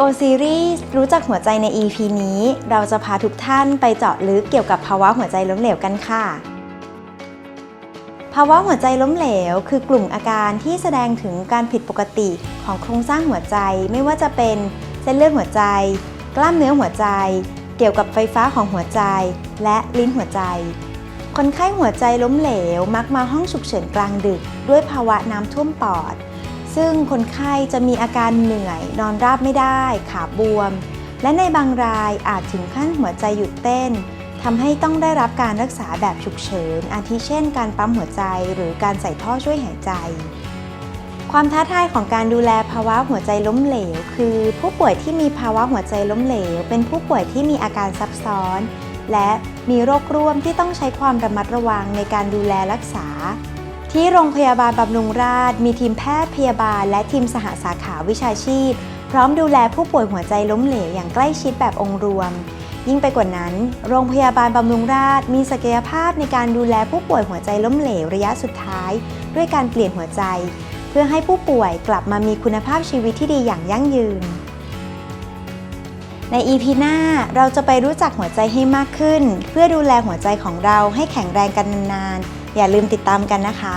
Bio Series รู้จักหัวใจใน EP นี้ เราจะพาทุกท่านไปเจาะลึกเกี่ยวกับภาวะหัวใจล้มเหลวกันค่ะ ภาวะหัวใจล้มเหลว คือกลุ่มอาการที่แสดงถึงการผิดปกติของโครงสร้างหัวใจไม่ว่าจะเป็นเส้นเลือดหัวใจ กล้ามเนื้อหัวใจ เกี่ยวกับไฟฟ้าของหัวใจ และลิ้นหัวใจ คนไข้หัวใจล้มเหลวมักมาห้องฉุกเฉินกลางดึก ด้วยภาวะน้ำท่วมปอด ซึ่งคนไข้จะมีอาการเหนื่อย นอนราบไม่ได้ ขาบวม และในบางรายอาจถึงขั้นหัวใจหยุดเต้นทำให้ต้องได้รับการรักษาแบบฉุกเฉิน อาทิเช่น การปั๊มหัวใจหรือการใส่ท่อช่วยหายใจ ความท้าทายของการดูแลภาวะหัวใจล้มเหลว คือผู้ป่วยที่มีภาวะหัวใจล้มเหลว เป็นผู้ป่วยที่มีอาการซับซ้อน และมีโรคร่วมที่ต้องใช้ความระมัดระวังในการดูแลรักษา ที่โรงพยาบาลบำรุงราษฎร์มีทีมแพทย์พยาบาล และทีมสหสาขาวิชาชีพ พร้อมดูแลผู้ป่วยหัวใจล้มเหลวอย่างใกล้ชิดแบบองค์รวม ยิ่งไปกว่านั้น โรงพยาบาลบำรุงราษฎร์มีศักยภาพในการดูแลผู้ป่วยหัวใจล้มเหลวระยะสุดท้าย ด้วยการเปลี่ยนหัวใจ เพื่อให้ผู้ป่วยกลับมามีคุณภาพชีวิตที่ดีอย่างยั่งยืน ใน EP หน้าเราจะไปรู้จักหัวใจให้มากขึ้น เพื่อดูแลหัวใจของเราให้แข็งแรงกันนานๆ อย่าลืมติดตามกันนะคะ